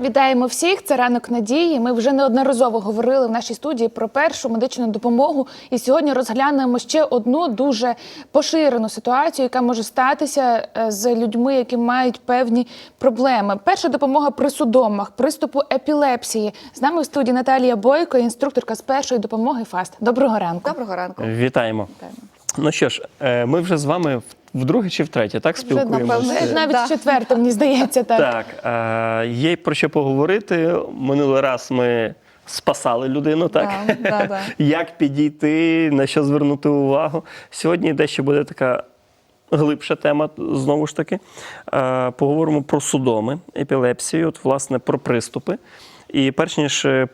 Вітаємо всіх. Це ранок надії. Ми вже неодноразово говорили в нашій студії про першу медичну допомогу. І сьогодні розглянемо ще одну дуже поширену ситуацію, яка може статися е, з людьми, які мають певні проблеми. Перша допомога при судомах, приступу епілепсії. З нами в студії Наталія Бойко, інструкторка з першої допомоги ФАСТ. Доброго ранку. Доброго ранку. Вітаємо. Вітаємо. Ну що ж, е, ми вже з вами в- вдруге чи втретє, так спілкуємося? Навіть да. четверте, мені здається, так. Так, е, є про що поговорити. Минулий раз ми спасали людину, так? Да, да, да. Як підійти, на що звернути увагу. Сьогодні дещо буде така глибша тема, знову ж таки. Е, Поговоримо про судоми, епілепсію, от, власне, про приступи. І перш ніж е,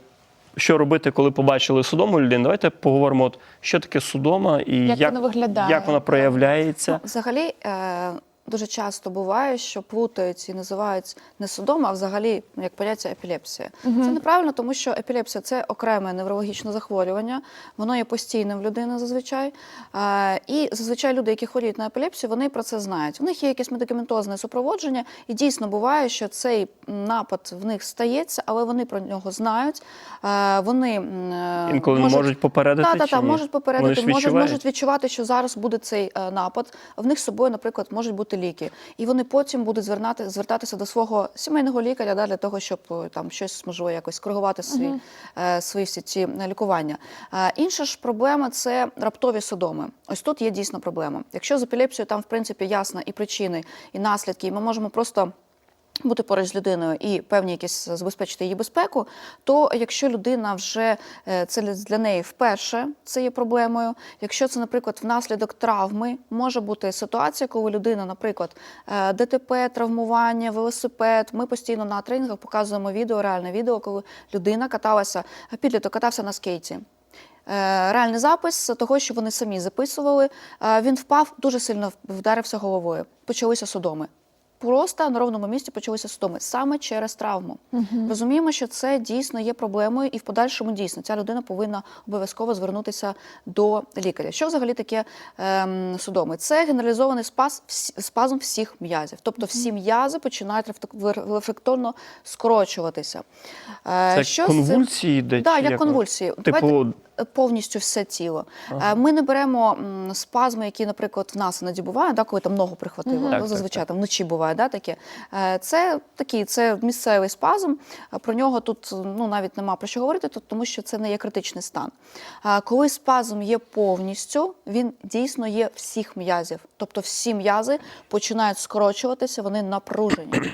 що робити, коли побачили судому людину, давайте поговоримо, от, що таке судома і Як вона виглядає? як вона проявляється. Взагалі е, дуже часто буває, що плутають і називають не судом, а взагалі як поняття епілепсія. Це неправильно, тому що епілепсія це окреме неврологічне захворювання, воно є постійним в людини зазвичай. І зазвичай люди, які хворіють на епілепсію, вони про це знають. У них є якесь медикаментозне супроводження, і дійсно буває, що цей напад в них стається, але вони про нього знають. Вони е, Інколи можуть попередити, Та, та, чи та, ні? можуть Вони попередити, ж можуть, можуть відчувати, що зараз буде цей е, напад. В них з собою, наприклад, можуть бути ліки, і вони потім будуть звернати, звертатися до свого сімейного лікаря да, для того, щоб е, там щось можливо якось коригувати свої, е, свої всі ці е, лікування. Е, інша ж проблема це раптові судоми. Ось тут є дійсно проблема. Якщо з епілепсією там в принципі ясна і причини, і наслідки, і ми можемо просто бути поруч з людиною і певні якісь забезпечити її безпеку, то якщо людина вже е, це для- неї вперше це є проблемою. Якщо це, наприклад, внаслідок травми, може бути ситуація, коли людина, наприклад, е, ДТП, травмування, велосипед. Ми постійно на тренінгах показуємо відео, реальне відео, коли людина каталася, підліток катався на скейті. Е, Реальний запис того, що вони самі записували. Е, Він впав, дуже сильно вдарився головою. Почалися судоми. Просто на ровному місці почалися судоми саме через травму. Розуміємо, що це дійсно є проблемою, і в подальшому дійсно ця людина повинна обов'язково звернутися до лікаря. Що взагалі таке ем, судоми? Це генералізований спаз, спазм всіх м'язів. Тобто всі м'язи починають рефлек- рефлекторно скорочуватися. Е, Це що конвульсії йдуть? Так, чи як конвульсії. Типу, Давайте повністю все тіло. Е, Ми не беремо спазми, які, наприклад, в нас іноді бувають, да, коли там ногу прихватило. Так, Ну, так, зазвичай там вночі буває, да, таке. Е, Це такий, це місцевий спазм. Про нього тут ну, навіть нема про що говорити, тут, тому що це не є критичний стан. Коли спазм є повністю, він дійсно є всіх м'язів. Тобто всі м'язи починають скорочуватися, вони напружені.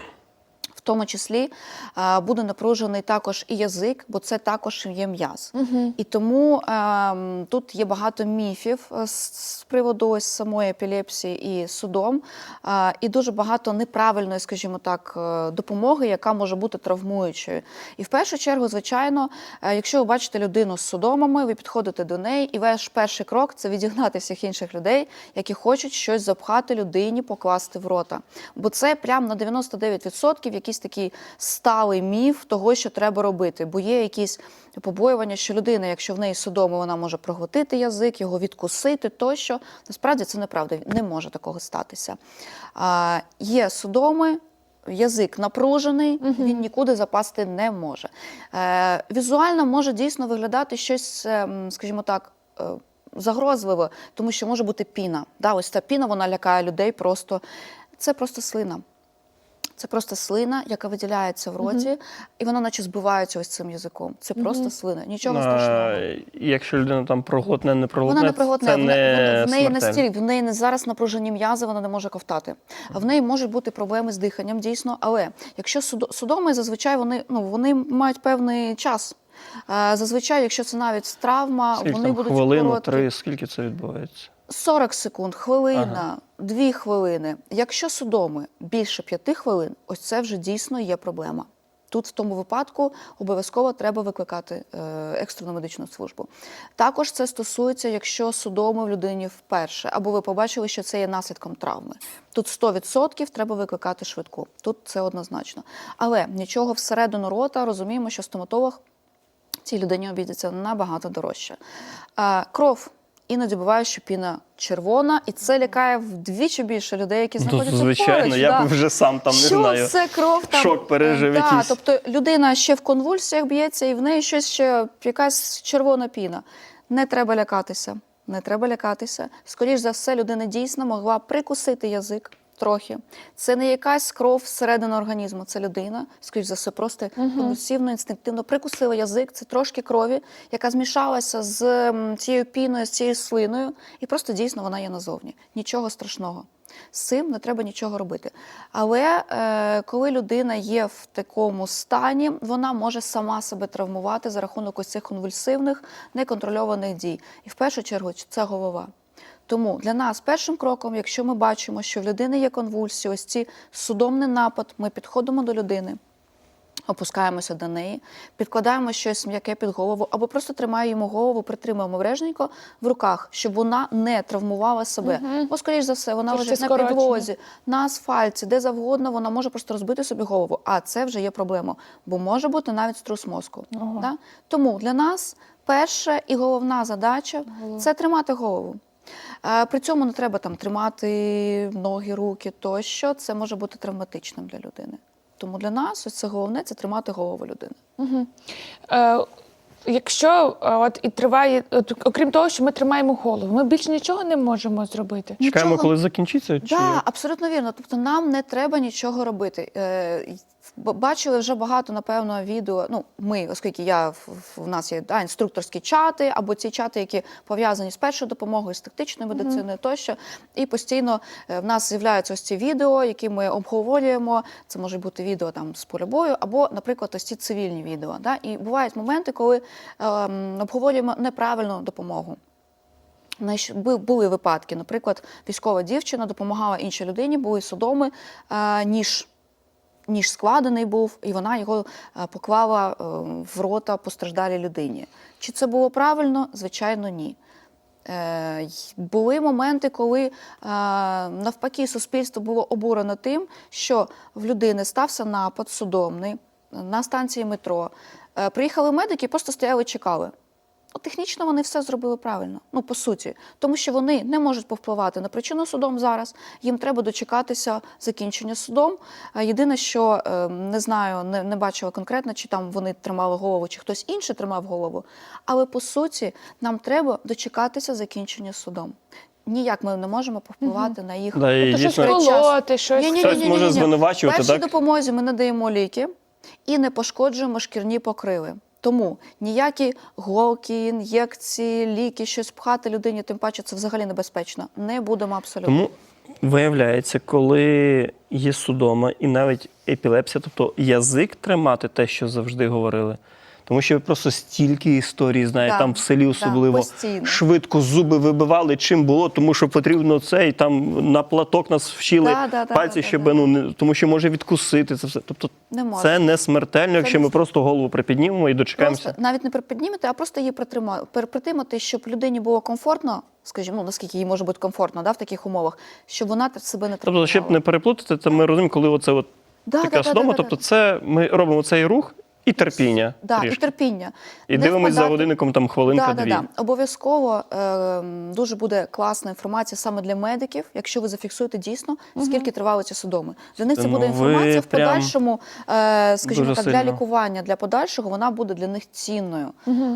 Тому числі а, буде напружений також і язик, бо це також є м'яз. І тому ем, тут є багато міфів е, з, приводу ось самої епілепсії і судом, а, і дуже багато неправильної, скажімо так, е, допомоги, яка може бути травмуючою. І в першу чергу, звичайно, е, якщо ви бачите людину з судомами, ви підходите до неї, і ваш перший крок це відігнати всіх інших людей, які хочуть щось запхати людині, покласти в рота. Бо це прям на 99% якийсь такий сталий міф того, що треба робити. Бо є якісь побоювання, що людина, якщо в неї судоми, вона може проглотити язик, його відкусити тощо. Насправді це неправда, не може такого статися. А, є судоми. Язик напружений, він нікуди запасти не може. Е, візуально може дійсно виглядати щось, ем, скажімо так, е, загрозливо, тому що може бути піна. Да, ось ця піна вона лякає людей просто. Це просто слина. Це просто слина, яка виділяється в роті, і вона наче збивається ось цим язиком. Це просто слина. Нічого страшного. а, якщо людина там проглотне, не проглотне, Вона не проглотне, це в, не в неї настільки в неї не зараз напружені м'язи, вона не може ковтати. А в неї можуть бути проблеми з диханням, дійсно. Але якщо судо- судоми, зазвичай вони ну вони мають певний час. Зазвичай, якщо це навіть травма, Скільки вони там, будуть хвилину, три, скільки це відбувається? 40 секунд, хвилина, дві хвилини. Якщо судоми більше п'яти хвилин, ось це вже дійсно є проблема. Тут в тому випадку обов'язково треба викликати е, екстрену медичну службу. Також це стосується, якщо судоми в людині вперше, або ви побачили, що це є наслідком травми. Тут 100% треба викликати швидку. Тут це однозначно. Але нічого всередину рота розуміємо, що стоматолог цій людині обійдеться набагато дорожче. Е, кров Іноді буває, що піна червона, і це лякає вдвічі більше людей, які Ну, знаходяться звичайно, поруч. я да. б вже сам там не що знаю. це кров там шок пережив да, якийсь. Тобто людина ще в конвульсіях б'ється, і в неї щось ще якась червона піна. Не треба лякатися. Не треба лякатися. Скоріше за все, людина дійсно могла прикусити язик. Трохи це не якась кров всередину організму, це людина, скоріш за все, просто конвульсивно, інстинктивно прикусила язик. Це трошки крові, яка змішалася з цією піною, з цією слиною, і просто дійсно вона є назовні. Нічого страшного. З цим не треба нічого робити. Але е, коли людина є в такому стані, вона може сама себе травмувати за рахунок ось цих конвульсивних, неконтрольованих дій. І в першу чергу це голова. Тому для нас першим кроком, якщо ми бачимо, що в людини є конвульсії, ось ці судомний напад, ми підходимо до людини. Опускаємося до неї, підкладаємо щось м'яке під голову, або просто тримаємо йому голову, притримуємо врежненько в руках, щоб вона не травмувала себе. Бо, скоріш за все, вона лежить на підлозі, на асфальті, де завгодно, вона може просто розбити собі голову. А це вже є проблема, бо може бути навіть струс мозку. Ого. Да? Тому для нас перша і головна задача це тримати голову. При цьому не треба там тримати ноги, руки тощо. Це може бути травматичним для людини. Тому для нас ось це головне це тримати голову людини. Угу. Е, якщо е, от і триває, от, окрім того, що ми тримаємо голову, ми більше нічого не можемо зробити. Чекаємо, Нічого- коли закінчиться? Чи... Так, абсолютно вірно. Тобто нам не треба нічого робити. Е, Бачили вже багато, напевно, відео. Ну, ми, оскільки я в, нас є да, інструкторські чати, або ці чати, які пов'язані з першою допомогою, з тактичною медициною тощо. І постійно е, в нас з'являються ось ці відео, які ми обговорюємо. Це може бути відео там з поля бою, або, наприклад, ось ці цивільні відео. Да? І бувають моменти, коли ем, обговорюємо неправильну допомогу. Були випадки, наприклад, військова дівчина допомагала іншій людині, були судоми, е, ніж, ніж складений був, і вона його е, поклала е, в рота постраждалій людині. Чи це було правильно? Звичайно, ні. Е, Були моменти, коли навпаки суспільство було обурено тим, що в людини стався напад судомний на станції метро. Приїхали медики, просто стояли, чекали. Ну, Технічно вони все зробили правильно, ну по суті, тому що вони не можуть повпливати на причину судом зараз. Їм треба дочекатися закінчення судом. Єдине, що е, не знаю, не, не бачила конкретно, чи там вони тримали голову, чи хтось інший тримав голову. Але по суті, нам треба дочекатися закінчення судом. Ніяк ми не можемо повпливати на їх Да, і Тобто щось колоти, щось. Ні-ні-ні. Хтось може звинувачувати, Першій допомозі ми надаємо ліки і не пошкоджуємо шкірні покриви. Тому ніякі голки, ін'єкції, ліки, щось пхати людині, тим паче це взагалі небезпечно. Не будемо абсолютно. Тому виявляється, коли є судома і навіть епілепсія, тобто язик тримати те, що завжди говорили. Тому що ви просто стільки історій знаєте, Да, там в селі особливо постійно. швидко зуби вибивали, чим було, тому що потрібно це, і там на платок нас вшили Да, да, да, пальці, да, да, щоб да. ну не тому, що може відкусити це все. Тобто Не може. це не смертельно, якщо не ми просто голову припіднімемо і дочекаємося. Просто навіть не припіднімати, а просто її притримати, щоб людині було комфортно, скажімо, ну наскільки їй може бути комфортно да, в таких умовах, щоб вона себе не травмувала. Тобто, щоб не переплутати, це ми розуміємо, коли оце от Да, така да, да, да, да, тобто да. це ми робимо цей рух і терпіння. Да, і терпіння. І Не дивимось за впадати- годинником там Да, хвилинка-дві. да, да. Обов'язково е, дуже буде класна інформація саме для медиків, якщо ви зафіксуєте дійсно, скільки тривали ці судоми. Для них це Ну, буде інформація в подальшому, е, скажімо так, для лікування, для подальшого вона буде для них цінною.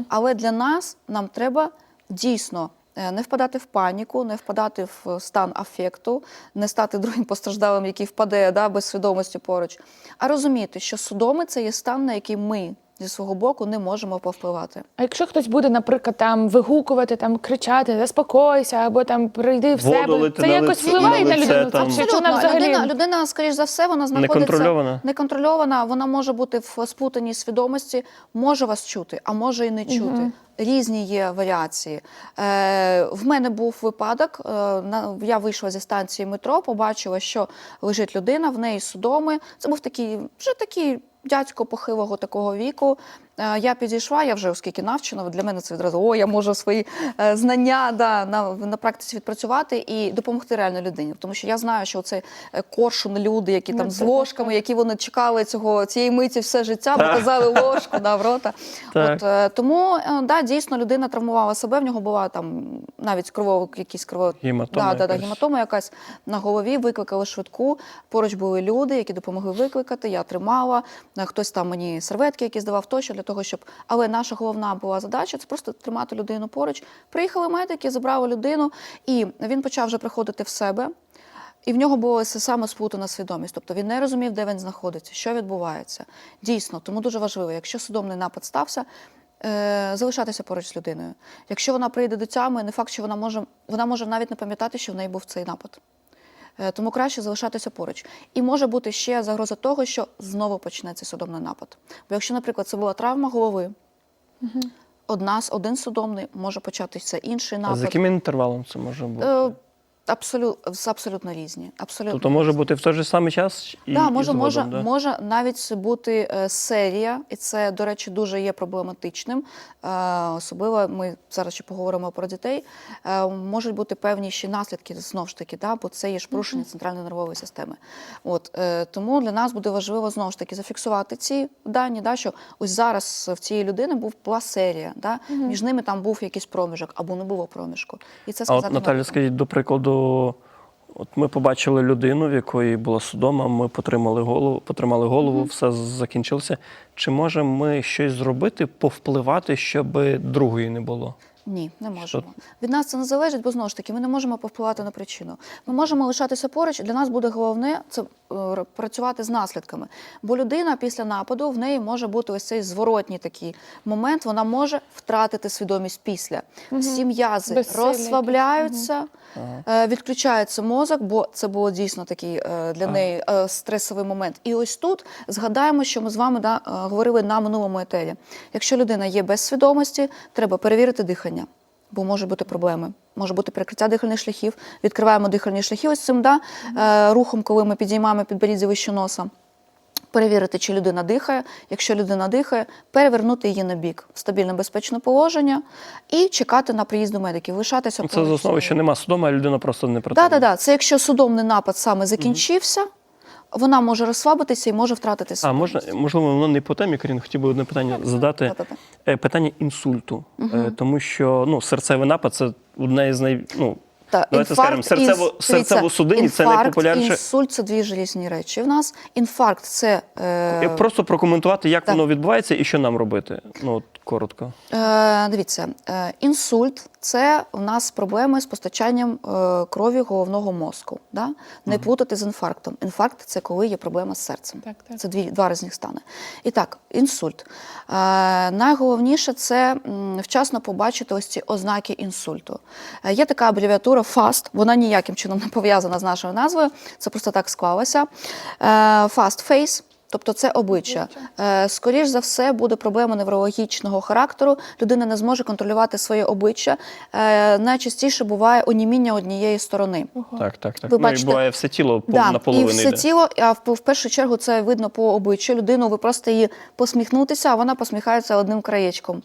Але для нас нам треба дійсно. Е, Не впадати в паніку, не впадати в стан афекту, не стати другим постраждалим, який впаде да, без свідомості поруч, а розуміти, що судоми це є стан, на який ми зі свого боку не можемо повпливати. А якщо хтось буде, наприклад, там вигукувати, там кричати, заспокойся, або там прийди в Воду себе, лити це на якось лице- впливає на на лице, людину? там. Чи вона взагалі людина, людина, скоріш за все, вона знаходиться Неконтрольована? неконтрольована, вона може бути в сплутаній свідомості, може вас чути, а може і не чути. Різні є варіації. Е, в мене був випадок. Е, на, я вийшла зі станції метро, побачила, що лежить людина, в неї судоми. Це був такий, вже такий дядько похилого такого віку. Е, я підійшла, я вже оскільки навчена, для мене це відразу о, я можу свої е, знання да, на, на практиці відпрацювати і допомогти реально людині. Тому що я знаю, що це коршун люди, які там з ложками, які вони чекали цього цієї миті все життя, бо казали ложку да, в рота. От, е, тому е, да, дійсно людина травмувала себе. В нього була там навіть крово, якісь крово... Гематома да, да, да, якась. гематома якась на голові. Викликали швидку. Поруч були люди, які допомогли викликати. Я тримала. Е, Хтось там мені серветки, які здавав тощо для того, щоб. Але наша головна була задача це просто тримати людину поруч. Приїхали медики, забрали людину, і він почав вже приходити в себе. І в нього була саме сплутана свідомість. Тобто він не розумів, де він знаходиться, що відбувається. Дійсно, тому дуже важливо, якщо судомний напад стався, е, залишатися поруч з людиною. Якщо вона прийде до тями, не факт, що вона може, вона може навіть не пам'ятати, що в неї був цей напад. Е, Тому краще залишатися поруч. І може бути ще загроза того, що знову почнеться судомний напад. Бо якщо, наприклад, це була травма голови, одна, один судомний може початися інший напад. А за з яким інтервалом це може бути? Е, Абсолют, абсолютно різні. Абсолютно Тобто може бути в той же самий час і, да, і може, згодом, може, да? може навіть бути е, серія, і це, до речі, дуже є проблематичним. Е, особливо ми зараз ще поговоримо про дітей. Е, можуть бути певні ще наслідки знову ж таки, да, бо це є ж порушення центральної нервової системи. От е, тому для нас буде важливо знову ж таки зафіксувати ці дані, да, що ось зараз в цієї людини був була серія, да, між ними там був якийсь проміжок або не було проміжку. І це А от Наталя, скажіть, до прикладу, от ми побачили людину, в якої була судома, ми потримали голову, потримали голову, все закінчилося. Чи можемо ми щось зробити, повпливати, щоб другої не було? Ні, не можемо. Від нас це не залежить, бо знову ж таки ми не можемо повпливати на причину. Ми можемо лишатися поруч. Для нас буде головне це е, працювати з наслідками. Бо людина після нападу в неї може бути ось цей зворотній такий момент. Вона може втратити свідомість після. Всі м'язи розслабляються, е, відключається мозок, бо це було дійсно такий е, для неї е, стресовий момент. І ось тут згадаємо, що ми з вами да, е, говорили на минулому етері. Якщо людина є без свідомості, треба перевірити дихання. Бо може бути проблеми, може бути перекриття дихальних шляхів. Відкриваємо дихальні шляхи ось цим да, е, рухом, коли ми підіймаємо підборіддя вище носа. Перевірити, чи людина дихає. Якщо людина дихає, перевернути її на бік в стабільне безпечне положення і чекати на приїзду медиків, лишатися Це з основи, що нема судома, а людина просто не Так, так, так. Це якщо судомний напад саме закінчився, вона може розслабитися і може втратити А можна, можливо, воно не по темі, Карін, хотів би одне питання задати. Та-та-та. Е, Питання інсульту. Е, Тому що ну, серцевий напад це одне із най... ну, Та, Давайте скажемо, серцево- серцево-судинні це найпопулярніше. інсульт це дві ж різні речі. В нас інфаркт це Е, Просто прокоментувати, як так. воно відбувається і що нам робити. Ну, от, коротко. Е, дивіться, е, інсульт це у нас проблеми з постачанням е, крові головного мозку. Да? Не плутати з інфарктом. Інфаркт це коли є проблема з серцем. Так, так. Це дві, два різних стани. І так, інсульт. Е, найголовніше це вчасно побачити ось ці ознаки інсульту. Е, є така абревіатура FAST, вона ніяким чином не пов'язана з нашою назвою, це просто так склалося. Е, fast face. Тобто це обличчя. Е, Скоріш за все, буде проблема неврологічного характеру. Людина не зможе контролювати своє обличчя. Е, Найчастіше буває оніміння однієї сторони. Так, так, так. Ви ну, і буває все тіло Да, і все йде. тіло, а в, в першу чергу це видно по обличчю. Людину ви просто її посміхнутися, а вона посміхається одним краєчком.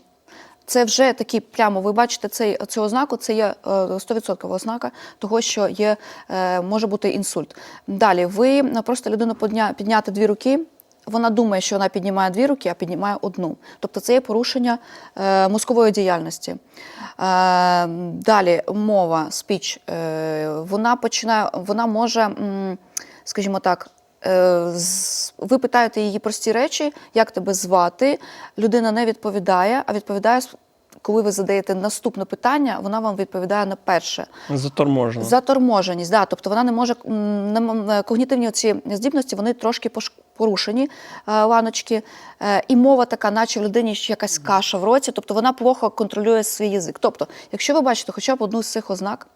Це вже такі прямо, ви бачите цей, цю ознаку, це є е, 100% ознака того, що є, е, може бути інсульт. Далі, ви е, просто людину підня, підняти дві руки, вона думає, що вона піднімає дві руки, а піднімає одну. Тобто це є порушення е, мозкової діяльності. Е, далі мова, спіч, е, вона починає, вона може, м, скажімо так, е, з- ви питаєте її прості речі, як тебе звати, людина не відповідає, а відповідає, коли ви задаєте наступне питання, вона вам відповідає на перше. Заторможено. Заторможеність, да, тобто вона не може е, когнітивні ці здібності, вони трошки порушені, е, ланочки, Е, і мова така, наче в людині ще якась каша в роті, тобто вона плохо контролює свій язик. Тобто, якщо ви бачите хоча б одну з цих ознак,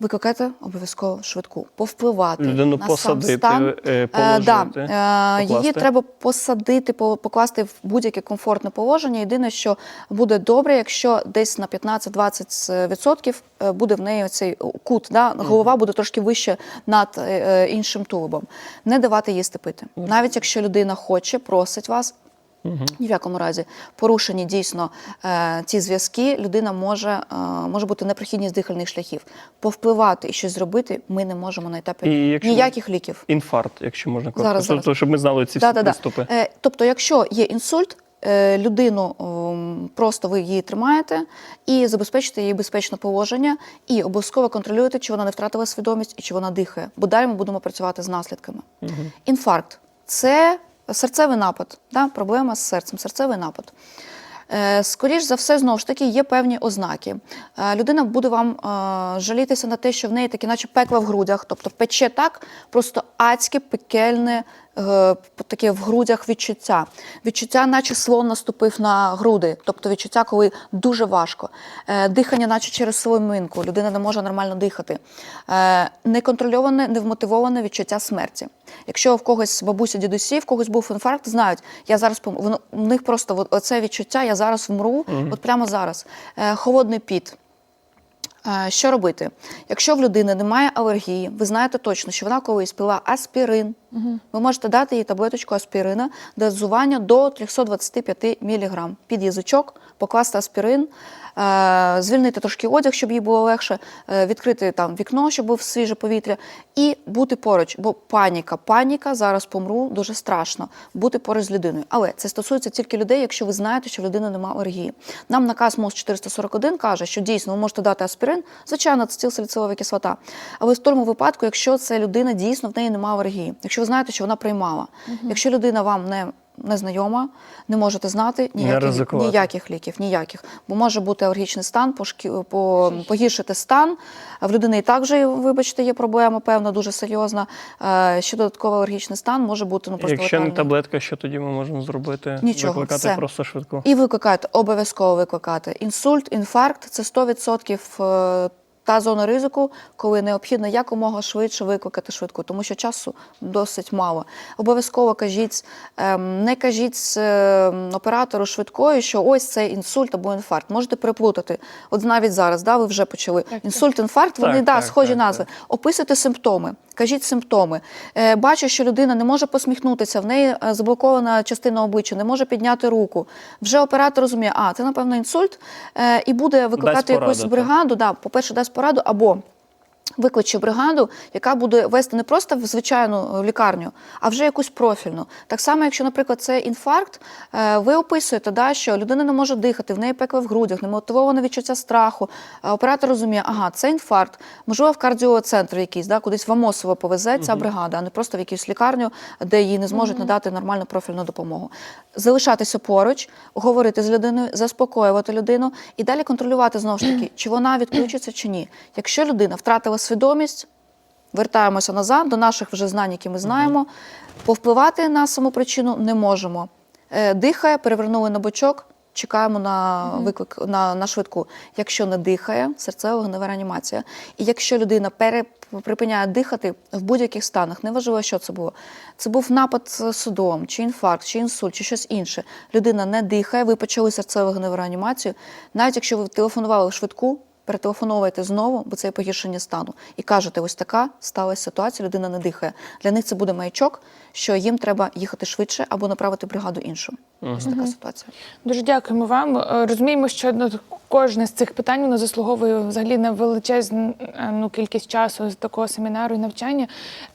викликайте обов'язково швидку, повпливати Людину на посадити, сам стан. е, Е, положити, да, е, її треба посадити, покласти в будь-яке комфортне положення. Єдине, що буде добре, якщо десь на 15-20% е, буде в неї цей кут, да? голова буде трошки вище над іншим тулубом. Не давати їсти пити. Навіть якщо людина хоче, просить вас. Ні в якому разі порушені дійсно е, ці зв'язки, людина може, е, може бути непрохідність дихальних шляхів. Повпливати і щось зробити ми не можемо на етапі І якщо- ніяких ліків. Інфаркт, якщо можна коротко. Зараз, зараз. Тобто, щоб ми знали ці всі Да-да-да. приступи. Е, тобто, якщо є інсульт, людину ем, просто ви її тримаєте і забезпечите їй безпечне положення, і обов'язково контролюєте, чи вона не втратила свідомість і чи вона дихає. Бо далі ми будемо працювати з наслідками. Інфаркт це серцевий напад, да? проблема з серцем, серцевий напад. Скоріше за все, знову ж таки, є певні ознаки. Е, Людина буде вам е, жалітися на те, що в неї такі, наче пекла в грудях, тобто пече так, просто адське, пекельне, е, таке в грудях відчуття. Відчуття, наче слон наступив на груди, тобто відчуття, коли дуже важко. Е, Дихання, наче через соломинку, людина не може нормально дихати. Е, Неконтрольоване, невмотивоване відчуття смерті. Якщо в когось бабуся, дідусі, в когось був інфаркт, знають, я зараз пом... в них просто оце відчуття, я зараз вмру, от прямо зараз. Е, Холодний піт. Е, Що робити? Якщо в людини немає алергії, ви знаєте точно, що вона колись пила аспірин, ви можете дати їй таблеточку аспірина, дозування до 325 мг під язичок, покласти аспірин, звільнити трошки одяг, щоб їй було легше, е, відкрити там вікно, щоб був свіже повітря, і бути поруч. Бо паніка, паніка, зараз помру, дуже страшно бути поруч з людиною. Але це стосується тільки людей, якщо ви знаєте, що в людини немає алергії. Нам наказ МОЗ 441 каже, що дійсно ви можете дати аспірин, звичайно, це стілсаліцилова кислота. Але в тому випадку, якщо це людина дійсно в неї немає алергії, якщо ви знаєте, що вона приймала, якщо людина вам не Незнайома, не можете знати ніяких, ніяких ліків, ніяких. Бо може бути алергічний стан, пошкі, по, погіршити стан. В людини і так вже, вибачте, є проблема, певна, дуже серйозна. Е, Ще додатковий алергічний стан може бути ну, просто Якщо не таблетка, що тоді ми можемо зробити? Нічого, Викликати все. просто швидко. І викликати, обов'язково викликати. Інсульт, інфаркт це 100% е, та зона ризику, коли необхідно якомога швидше викликати швидку, тому що часу досить мало. Обов'язково кажіть, ем, не кажіть е, оператору швидкої, що ось це інсульт або інфаркт. Можете переплутати. От навіть зараз, да, ви вже почали. Інсульт, інфаркт, вони Так, да, так, схожі так, назви. Описуйте симптоми. Кажіть симптоми. Е, бачу, що людина не може посміхнутися, в неї е, заблокована частина обличчя, не може підняти руку. Вже оператор розуміє, а це напевно інсульт, е, і буде викликати якусь бригаду. Да, по-перше, дасть пораду або. Викличе бригаду, яка буде вести не просто в звичайну е, лікарню, а вже якусь профільну. Так само, якщо, наприклад, це інфаркт, е, ви описуєте, да, що людина не може дихати, в неї пекло в грудях, немотивоване відчуття страху. Оператор розуміє, ага, це інфаркт, можливо, в кардіоцентр якийсь, да, кудись в Амосово повезе ця бригада, а не просто в якусь лікарню, де їй не зможуть надати нормальну профільну допомогу. Залишатися поруч, говорити з людиною, заспокоювати людину і далі контролювати знову ж таки, чи вона відключиться чи ні. Якщо людина втратила свідомість, вертаємося назад до наших вже знань, які ми знаємо. Повпливати на саму причину не можемо. Е, Дихає, перевернули на бочок, чекаємо на виклик на, на швидку. Якщо не дихає, серцева вогнева реанімація. І якщо людина пере, припиняє дихати в будь-яких станах, неважливо, що це було. Це був напад судом, чи інфаркт, чи інсульт, чи щось інше. Людина не дихає, ви почали серцеву вогневу реанімацію. Навіть якщо ви телефонували в швидку, перетелефоновуєте знову, бо це є погіршення стану, і кажете, ось така сталася ситуація, людина не дихає. Для них це буде маячок, що їм треба їхати швидше або направити бригаду іншу. Ось така ситуація. Дуже дякуємо вам. Е, Розуміємо, що ну, кожне з цих питань воно заслуговує взагалі на величезну е, ну, кількість часу з такого семінару і навчання.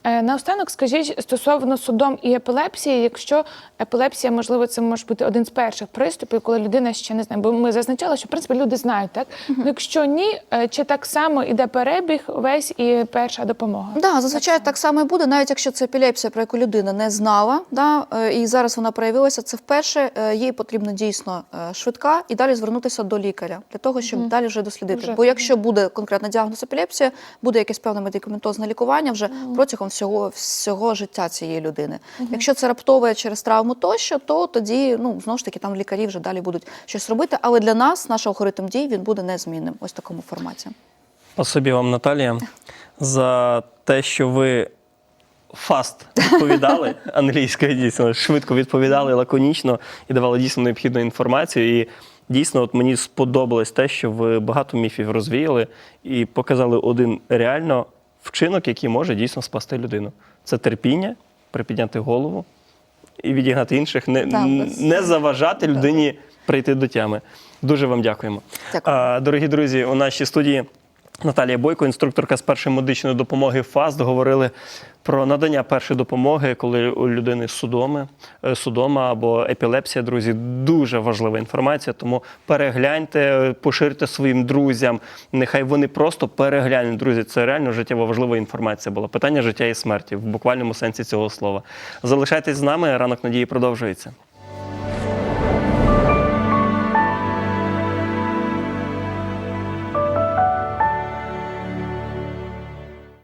Е, Наостанок, скажіть стосовно судом і епілепсії, якщо епілепсія, можливо, це може бути один з перших приступів, коли людина ще не знає, бо ми зазначали, що в принципі люди знають, так? Ну, Якщо ні, е, чи так само іде перебіг весь і перша допомога? Да, зазвичай так само і буде, навіть якщо це епілепсія, про яку людина не знала, да, і зараз вона проявилася, це вперше, їй потрібно дійсно швидка і далі звернутися до лікаря для того, щоб далі вже дослідити. Вже. Бо якщо буде конкретно діагноз епілепсія, буде якесь певне медикаментозне лікування вже протягом всього, всього життя цієї людини. Якщо це раптове через травму тощо, то тоді ну знову ж таки там лікарі вже далі будуть щось робити. Але для нас наш алгоритм дій він буде незмінним. Ось в такому форматі. Спасибі вам, Наталія, за те, що ви фаст відповідали англійською, дійсно, швидко відповідали, лаконічно і давали дійсно необхідну інформацію. І дійсно, от мені сподобалось те, що ви багато міфів розвіяли і показали один реально вчинок, який може дійсно спасти людину. Це терпіння, припідняти голову і відігнати інших, не, не заважати людині прийти до тями. Дуже вам дякуємо. Дякую. А, дорогі друзі, у нашій студії Наталія Бойко, інструкторка з першої медичної допомоги ФАСТ, говорили про надання першої допомоги, коли у людини судоми, е, судома або епілепсія. Друзі, дуже важлива інформація. Тому перегляньте, поширте своїм друзям. Нехай вони просто переглянуть. Друзі, це реально життєво важлива інформація була. Питання життя і смерті в буквальному сенсі цього слова. Залишайтесь з нами. Ранок надії продовжується.